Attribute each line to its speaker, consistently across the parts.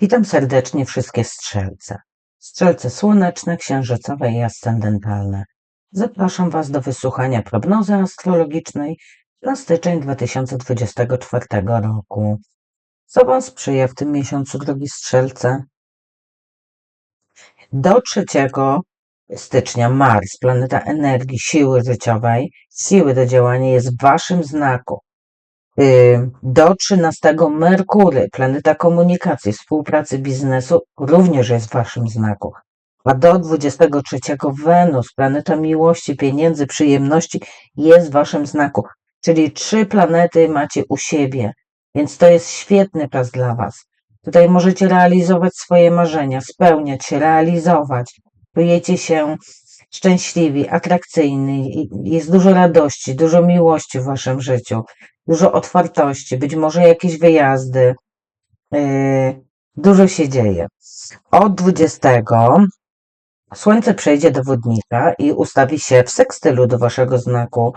Speaker 1: Witam serdecznie wszystkie strzelce. Strzelce słoneczne, księżycowe i ascendentalne. Zapraszam Was do wysłuchania prognozy astrologicznej na styczeń 2024 roku. Co Wam sprzyja w tym miesiącu, drogi strzelce? Do 3 stycznia Mars, planeta energii, siły życiowej, siły do działania jest w Waszym znaku. Y, Do 13 Merkury, planeta komunikacji, współpracy biznesu, również jest w Waszym znaku. A do 23 Wenus, planeta miłości, pieniędzy, przyjemności, jest w Waszym znaku. Czyli trzy planety macie u siebie, więc to jest świetny czas dla Was. Tutaj możecie realizować swoje marzenia, spełniać się, realizować. Czujecie się szczęśliwi, atrakcyjni, jest dużo radości, dużo miłości w Waszym życiu dużo otwartości, być może jakieś wyjazdy. Yy, dużo się dzieje. Od 20 Słońce przejdzie do wodnika i ustawi się w sekstylu do waszego znaku,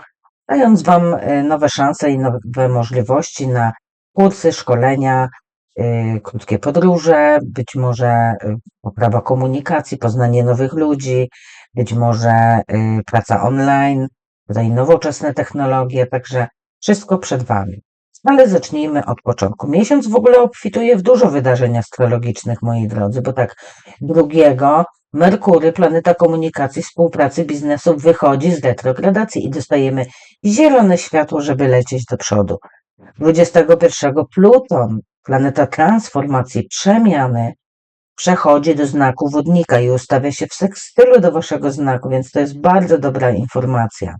Speaker 1: dając wam yy, nowe szanse i nowe możliwości na kursy, szkolenia, yy, krótkie podróże, być może poprawa komunikacji, poznanie nowych ludzi, być może praca online, tutaj nowoczesne technologie, także wszystko przed Wami. Ale zacznijmy od początku. Miesiąc w ogóle obfituje w dużo wydarzeń astrologicznych, moi drodzy, bo tak drugiego Merkury, planeta komunikacji, współpracy, biznesu, wychodzi z retrogradacji i dostajemy zielone światło, żeby lecieć do przodu. 21 Pluton, planeta transformacji, przemiany, przechodzi do znaku wodnika i ustawia się w sekstylu do waszego znaku, więc to jest bardzo dobra informacja.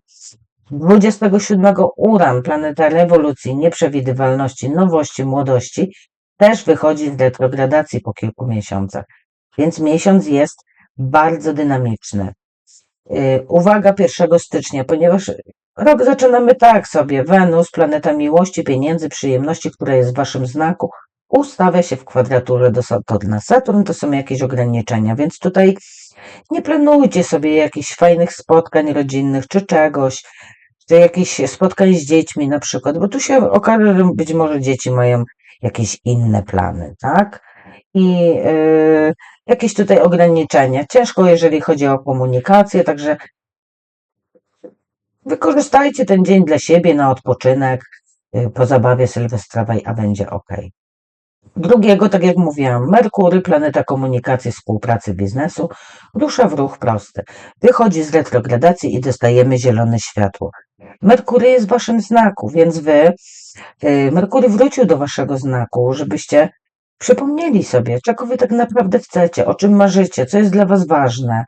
Speaker 1: 27 Uran, planeta rewolucji, nieprzewidywalności, nowości, młodości, też wychodzi z retrogradacji po kilku miesiącach. Więc miesiąc jest bardzo dynamiczny. Yy, uwaga 1 stycznia, ponieważ rok zaczynamy tak sobie. Wenus, planeta miłości, pieniędzy, przyjemności, która jest w waszym znaku, ustawia się w kwadraturze do Saturna. Saturn to są jakieś ograniczenia, więc tutaj nie planujcie sobie jakichś fajnych spotkań rodzinnych czy czegoś czy jakichś spotkań z dziećmi na przykład, bo tu się okaże, że być może dzieci mają jakieś inne plany, tak? I yy, jakieś tutaj ograniczenia. Ciężko, jeżeli chodzi o komunikację, także wykorzystajcie ten dzień dla siebie na odpoczynek, yy, po zabawie sylwestrowej, a będzie ok. Drugiego, tak jak mówiłam, Merkury, planeta komunikacji, współpracy biznesu, rusza w ruch prosty. Wychodzi z retrogradacji i dostajemy zielone światło. Merkury jest w waszym znaku, więc wy, y, Merkury wrócił do waszego znaku, żebyście przypomnieli sobie, czego wy tak naprawdę chcecie, o czym marzycie, co jest dla was ważne.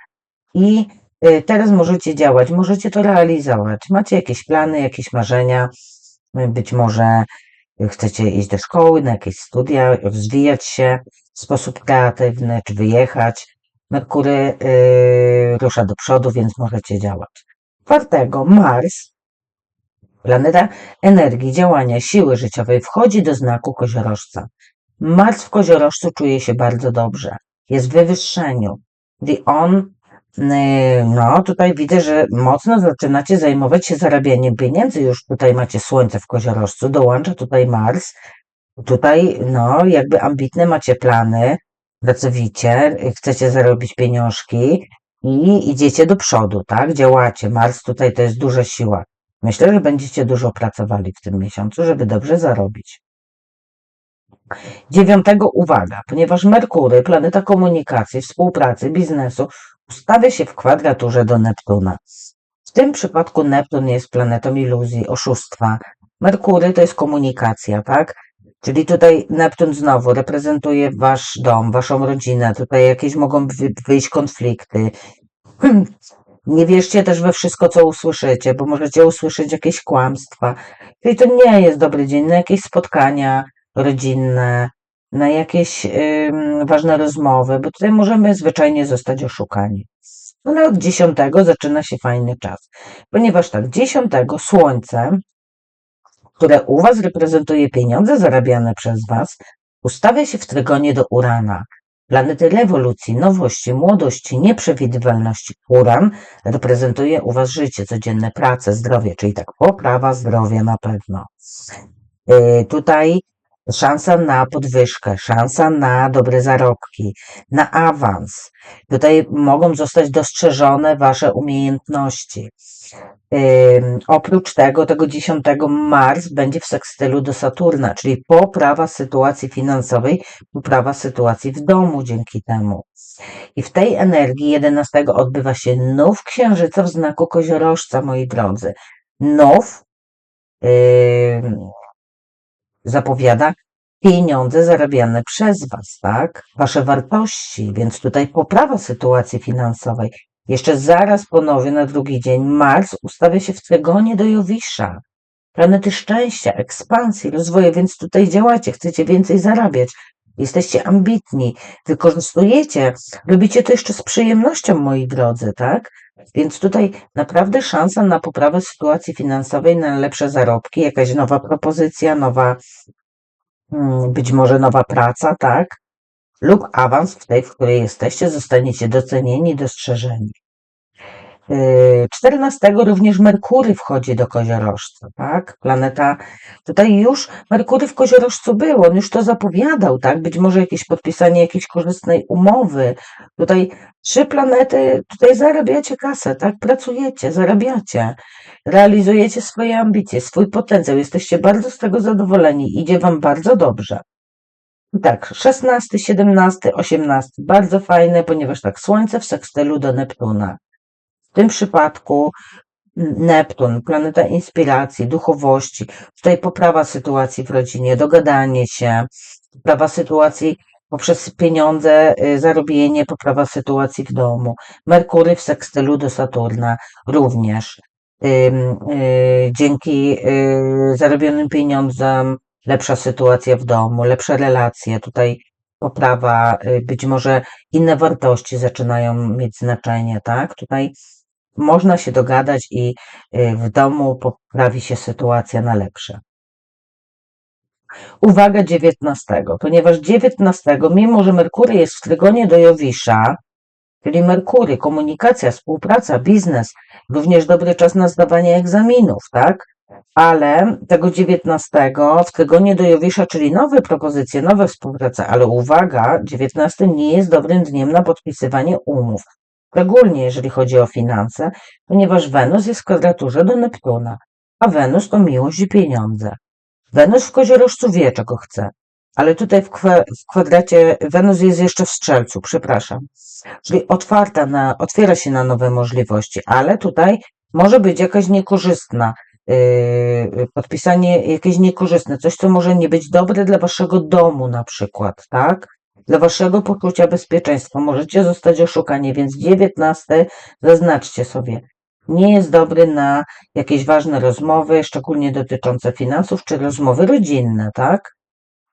Speaker 1: I y, teraz możecie działać, możecie to realizować. Macie jakieś plany, jakieś marzenia, być może chcecie iść do szkoły, na jakieś studia, rozwijać się w sposób kreatywny, czy wyjechać. Merkury yy, rusza do przodu, więc możecie działać. Czwartego, Mars Planeta energii, działania, siły życiowej wchodzi do znaku koziorożca. Mars w koziorożcu czuje się bardzo dobrze. Jest w wywyższeniu. The on, no tutaj widzę, że mocno zaczynacie zajmować się zarabianiem pieniędzy. Już tutaj macie słońce w koziorożcu, dołącza tutaj Mars. Tutaj, no, jakby ambitne macie plany, pracowicie, chcecie zarobić pieniążki i idziecie do przodu, tak? Działacie. Mars tutaj to jest duża siła. Myślę, że będziecie dużo pracowali w tym miesiącu, żeby dobrze zarobić. Dziewiątego uwaga, ponieważ Merkury, planeta komunikacji, współpracy, biznesu, ustawia się w kwadraturze do Neptuna. W tym przypadku Neptun jest planetą iluzji, oszustwa. Merkury to jest komunikacja, tak? Czyli tutaj Neptun znowu reprezentuje wasz dom, waszą rodzinę. Tutaj jakieś mogą wyjść konflikty. Nie wierzcie też we wszystko, co usłyszycie, bo możecie usłyszeć jakieś kłamstwa. Czyli to nie jest dobry dzień na jakieś spotkania rodzinne, na jakieś ważne rozmowy, bo tutaj możemy zwyczajnie zostać oszukani. Ale od dziesiątego zaczyna się fajny czas, ponieważ tak, dziesiątego słońce, które u Was reprezentuje pieniądze zarabiane przez Was, ustawia się w trygonie do Urana, Planety rewolucji, nowości, młodości, nieprzewidywalności. Uran reprezentuje u Was życie, codzienne prace, zdrowie, czyli tak poprawa zdrowia na pewno. Yy, tutaj szansa na podwyżkę, szansa na dobre zarobki, na awans. Tutaj mogą zostać dostrzeżone Wasze umiejętności. Oprócz tego, tego 10 Mars będzie w sekstylu do Saturna, czyli poprawa sytuacji finansowej, poprawa sytuacji w domu dzięki temu. I w tej energii 11 odbywa się nów księżyca w znaku koziorożca, moi drodzy. Ym, zapowiada pieniądze zarabiane przez Was, tak? Wasze wartości, więc tutaj poprawa sytuacji finansowej. Jeszcze zaraz ponownie na drugi dzień Mars ustawia się w trygonie do Jowisza. Planety szczęścia, ekspansji, rozwoju, więc tutaj działacie, chcecie więcej zarabiać. Jesteście ambitni, wykorzystujecie, robicie to jeszcze z przyjemnością, moi drodzy, tak? Więc tutaj naprawdę szansa na poprawę sytuacji finansowej, na lepsze zarobki, jakaś nowa propozycja, nowa, mm, być może nowa praca, tak? Lub awans w tej, w której jesteście, zostaniecie docenieni, dostrzeżeni. Yy, 14 również Merkury wchodzi do koziorożca, tak? Planeta, tutaj już Merkury w koziorożcu był, on już to zapowiadał, tak? Być może jakieś podpisanie jakiejś korzystnej umowy. Tutaj trzy planety, tutaj zarabiacie kasę, tak? Pracujecie, zarabiacie, realizujecie swoje ambicje, swój potencjał, jesteście bardzo z tego zadowoleni, idzie wam bardzo dobrze. Tak, 16, 17, 18, bardzo fajne, ponieważ tak, Słońce w sekstylu do Neptuna. W tym przypadku Neptun, planeta inspiracji, duchowości, tutaj poprawa sytuacji w rodzinie, dogadanie się, poprawa sytuacji poprzez pieniądze, y, zarobienie, poprawa sytuacji w domu. Merkury w sekstylu do Saturna również. Y, Dzięki y, zarobionym pieniądzom lepsza sytuacja w domu, lepsze relacje, tutaj poprawa, być może inne wartości zaczynają mieć znaczenie, tak? Tutaj można się dogadać i y, w domu poprawi się sytuacja na lepsze. Uwaga 19, ponieważ 19, mimo że Merkury jest w trygonie do Jowisza, czyli Merkury, komunikacja, współpraca, biznes, również dobry czas na zdawanie egzaminów, tak? Ale tego 19 w tygodniu do Jowisza, czyli nowe propozycje, nowe współprace, ale uwaga, 19 nie jest dobrym dniem na podpisywanie umów. Szczególnie jeżeli chodzi o finanse, ponieważ Wenus jest w kwadraturze do Neptuna, a Wenus to miłość i pieniądze. Wenus w koziorożcu wie, czego chce, ale tutaj w, kwa, w kwadracie Wenus jest jeszcze w strzelcu, przepraszam. Czyli otwarta na, otwiera się na nowe możliwości, ale tutaj może być jakaś niekorzystna, yy, podpisanie jakieś niekorzystne, coś, co może nie być dobre dla waszego domu na przykład, tak? Dla waszego poczucia bezpieczeństwa możecie zostać oszukani, więc 19 zaznaczcie sobie. Nie jest dobry na jakieś ważne rozmowy, szczególnie dotyczące finansów, czy rozmowy rodzinne, tak?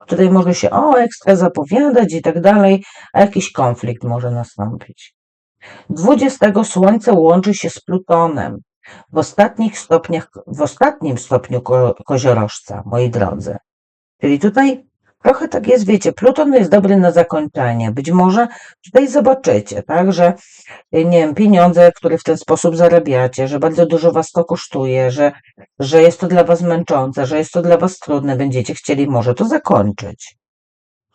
Speaker 1: Tutaj może się o ekstra zapowiadać i tak dalej, a jakiś konflikt może nastąpić. 20 Słońce łączy się z Plutonem w ostatnich stopniach, w ostatnim stopniu ko koziorożca, moi drodzy. Czyli tutaj trochę tak jest, wiecie, Pluton jest dobry na zakończenie. Być może tutaj zobaczycie, tak, że nie wiem, pieniądze, które w ten sposób zarabiacie, że bardzo dużo was to kosztuje, że, że jest to dla was męczące, że jest to dla was trudne, będziecie chcieli może to zakończyć.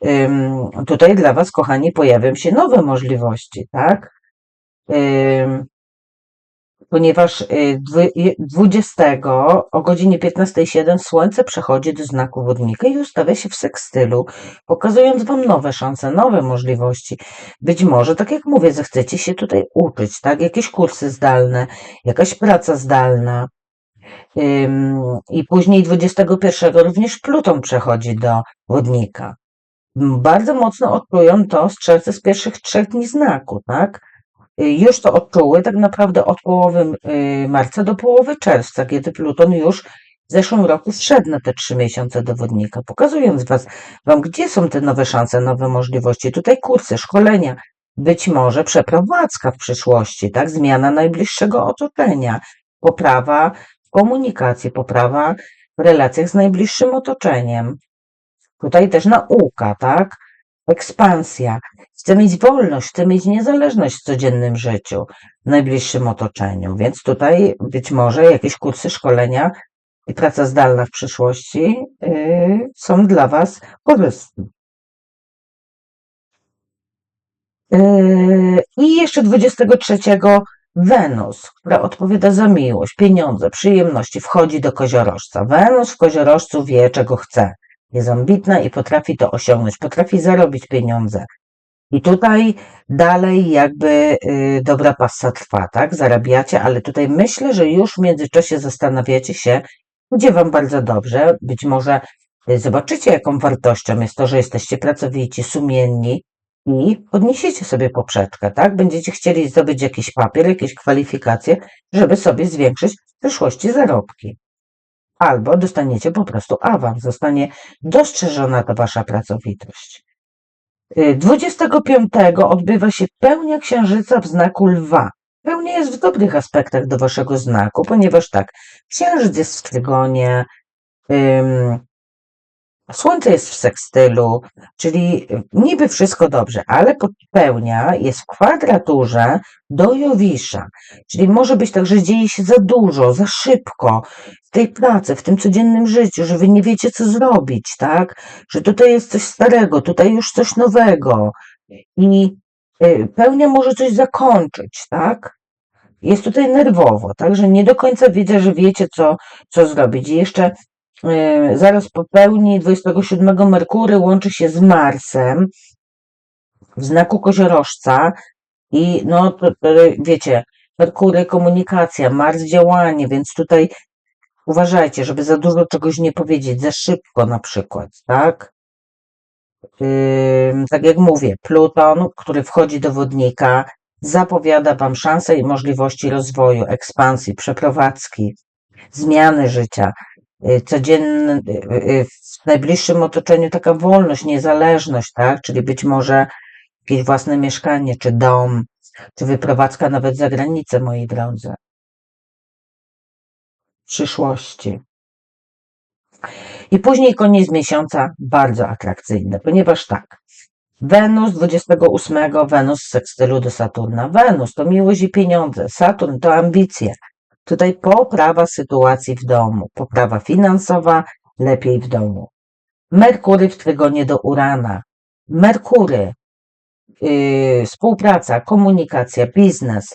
Speaker 1: Ym, tutaj dla was, kochani, pojawią się nowe możliwości, tak? Ym, ponieważ y, dwu- je- 20 o godzinie 15.07 Słońce przechodzi do znaku wodnika i ustawia się w sekstylu, pokazując Wam nowe szanse, nowe możliwości. Być może, tak jak mówię, zechcecie się tutaj uczyć, tak? Jakieś kursy zdalne, jakaś praca zdalna. I później 21 również Pluton przechodzi do wodnika. Bardzo mocno odczują to strzelce z pierwszych trzech dni znaku, tak? Y, Już to odczuły tak naprawdę od połowy y, marca do połowy czerwca, kiedy Pluton już w zeszłym roku wszedł na te trzy miesiące do wodnika, pokazując was, wam, gdzie są te nowe szanse, nowe możliwości. Tutaj kursy, szkolenia, być może przeprowadzka w przyszłości, tak? Zmiana najbliższego otoczenia, poprawa komunikacji, poprawa w relacjach z najbliższym otoczeniem. Tutaj też nauka, tak? Ekspansja. Chcę mieć wolność, chcę mieć niezależność w codziennym życiu, w najbliższym otoczeniu. Więc tutaj być może jakieś kursy, szkolenia i praca zdalna w przyszłości yy, są dla Was korzystne. Yy, I jeszcze 23 Wenus, która odpowiada za miłość, pieniądze, przyjemności, wchodzi do koziorożca. Wenus w koziorożcu wie, czego chce. Jest ambitna i potrafi to osiągnąć, potrafi zarobić pieniądze. I tutaj dalej jakby y, dobra passa trwa, tak? Zarabiacie, ale tutaj myślę, że już w międzyczasie zastanawiacie się, gdzie Wam bardzo dobrze. Być może y, zobaczycie, jaką wartością jest to, że jesteście pracowici, sumienni i podniesiecie sobie poprzeczkę, tak? Będziecie chcieli zdobyć jakiś papier, jakieś kwalifikacje, żeby sobie zwiększyć w przyszłości zarobki. Albo dostaniecie po prostu awans, zostanie dostrzeżona ta Wasza pracowitość. Y, 25 odbywa się pełnia księżyca w znaku lwa. Pełnia jest w dobrych aspektach do waszego znaku, ponieważ tak, księżyc jest w trygonie, słońce jest w sekstylu, czyli niby wszystko dobrze, ale pełnia jest w kwadraturze do Jowisza, czyli może być tak, że dzieje się za dużo, za szybko w tej pracy, w tym codziennym życiu, że wy nie wiecie, co zrobić, tak? Że tutaj jest coś starego, tutaj już coś nowego i y, pełnia może coś zakończyć, tak? Jest tutaj nerwowo, także nie do końca widzę, że wiecie, co, co zrobić. I jeszcze zaraz po pełni 27 Merkury łączy się z Marsem w znaku koziorożca i no wiecie, Merkury komunikacja, Mars działanie, więc tutaj uważajcie, żeby za dużo czegoś nie powiedzieć, za szybko na przykład, tak? Ym, tak jak mówię, Pluton, który wchodzi do wodnika, zapowiada Wam szanse i możliwości rozwoju, ekspansji, przeprowadzki, zmiany życia, codzienny, y, y, w najbliższym otoczeniu taka wolność, niezależność, tak? Czyli być może jakieś własne mieszkanie, czy dom, czy wyprowadzka nawet za granicę, moi drodzy. W przyszłości. I później koniec miesiąca bardzo atrakcyjny, ponieważ tak, Wenus 28, Wenus z sekstylu do Saturna. Wenus to miłość i pieniądze, Saturn to ambicje. Tutaj poprawa sytuacji w domu, poprawa finansowa, lepiej w domu. Merkury w trygonie do Urana. Merkury, yy, współpraca, komunikacja, biznes.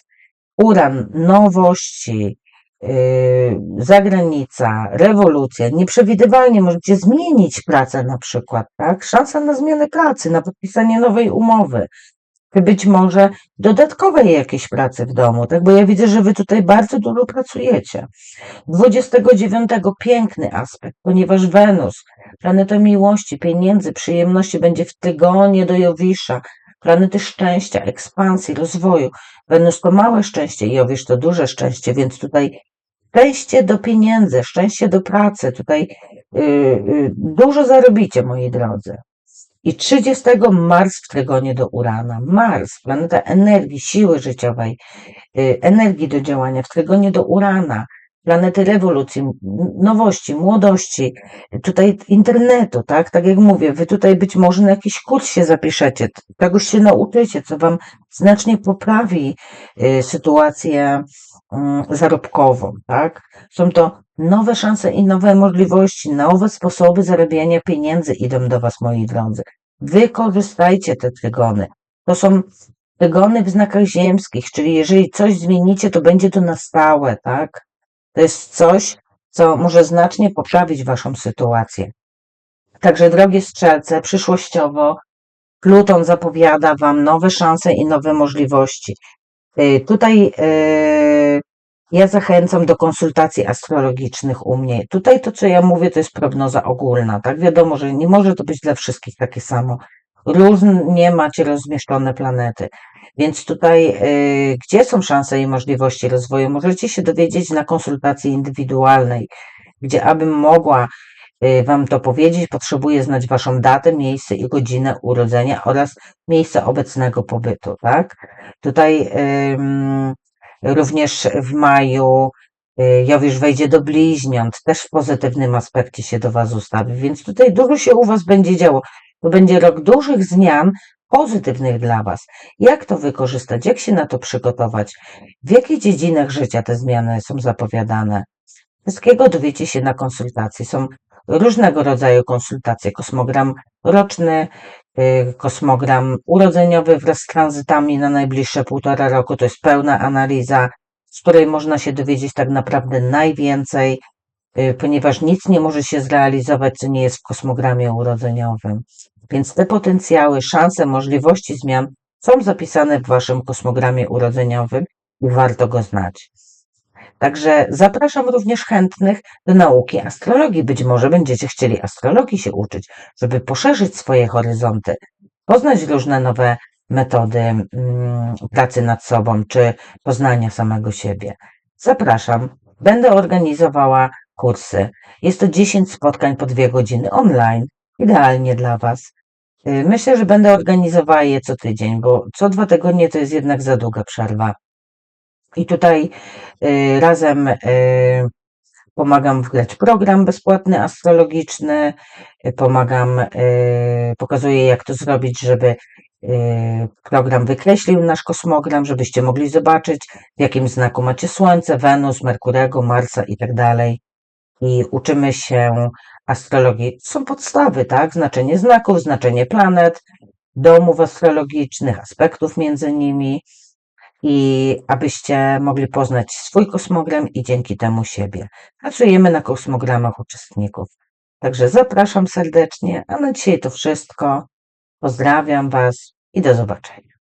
Speaker 1: Uran, nowości, yy, zagranica, rewolucja. Nieprzewidywalnie możecie zmienić pracę na przykład, tak? Szansa na zmianę pracy, na podpisanie nowej umowy. Być może dodatkowej jakiejś pracy w domu, tak? Bo ja widzę, że wy tutaj bardzo dużo pracujecie. 29 piękny aspekt, ponieważ Wenus, planeta miłości, pieniędzy, przyjemności będzie w tygonie do Jowisza, planety szczęścia, ekspansji, rozwoju. Wenus to małe szczęście, Jowisz to duże szczęście, więc tutaj szczęście do pieniędzy, szczęście do pracy, tutaj yy, yy, dużo zarobicie, moi drodzy. I 30 Mars w trygonie do Urana. Mars, planeta energii, siły życiowej, yy, energii do działania, w trygonie do Urana, planety rewolucji, nowości, młodości, tutaj internetu, tak? Tak jak mówię, wy tutaj być może na jakiś kurs się zapiszecie, czegoś się nauczycie, co wam znacznie poprawi y, sytuację mm, zarobkową, tak? Są to nowe szanse i nowe możliwości, nowe sposoby zarabiania pieniędzy idą do was, moi drodzy. Wykorzystajcie te trygony. To są trygony w znakach ziemskich, czyli jeżeli coś zmienicie, to będzie to na stałe, tak? To jest coś, co może znacznie poprawić waszą sytuację. Także, drogie strzelce, przyszłościowo Pluton zapowiada wam nowe szanse i nowe możliwości. Y, Tutaj y, ja zachęcam do konsultacji astrologicznych u mnie. Tutaj to, co ja mówię, to jest prognoza ogólna, tak? Wiadomo, że nie może to być dla wszystkich takie samo. Różnie macie rozmieszczone planety. Więc tutaj, y, gdzie są szanse i możliwości rozwoju, możecie się dowiedzieć na konsultacji indywidualnej, gdzie abym mogła y, Wam to powiedzieć, potrzebuję znać Waszą datę, miejsce i godzinę urodzenia oraz miejsce obecnego pobytu, tak? Tutaj również w maju y, Jowisz wejdzie do bliźniąt, też w pozytywnym aspekcie się do Was ustawi, więc tutaj dużo się u Was będzie działo. To będzie rok dużych zmian, pozytywnych dla Was. Jak to wykorzystać? Jak się na to przygotować? W jakich dziedzinach życia te zmiany są zapowiadane? Wszystkiego dowiecie się na konsultacji. Są różnego rodzaju konsultacje. Kosmogram roczny, y, kosmogram urodzeniowy wraz z tranzytami na najbliższe półtora roku. To jest pełna analiza, z której można się dowiedzieć tak naprawdę najwięcej, y, ponieważ nic nie może się zrealizować, co nie jest w kosmogramie urodzeniowym. Więc te potencjały, szanse, możliwości zmian są zapisane w waszym kosmogramie urodzeniowym i warto go znać. Także zapraszam również chętnych do nauki astrologii. Być może będziecie chcieli astrologii się uczyć, żeby poszerzyć swoje horyzonty, poznać różne nowe metody mm, pracy nad sobą czy poznania samego siebie. Zapraszam. Będę organizowała kursy. Jest to 10 spotkań po dwie godziny online, idealnie dla Was. Y, Myślę, że będę organizowała je co tydzień, bo co dwa tygodnie to jest jednak za długa przerwa. I tutaj y, razem y, pomagam wgrać program bezpłatny astrologiczny, pomagam, pokazuję jak to zrobić, żeby program wykreślił nasz kosmogram, żebyście mogli zobaczyć w jakim znaku macie Słońce, Wenus, Merkurego, Marsa i tak dalej. I uczymy się astrologii. Są podstawy, tak? Znaczenie znaków, znaczenie planet, domów astrologicznych, aspektów między nimi i abyście mogli poznać swój kosmogram i dzięki temu siebie. Pracujemy na kosmogramach uczestników. Także zapraszam serdecznie, a na dzisiaj to wszystko. Pozdrawiam Was i do zobaczenia.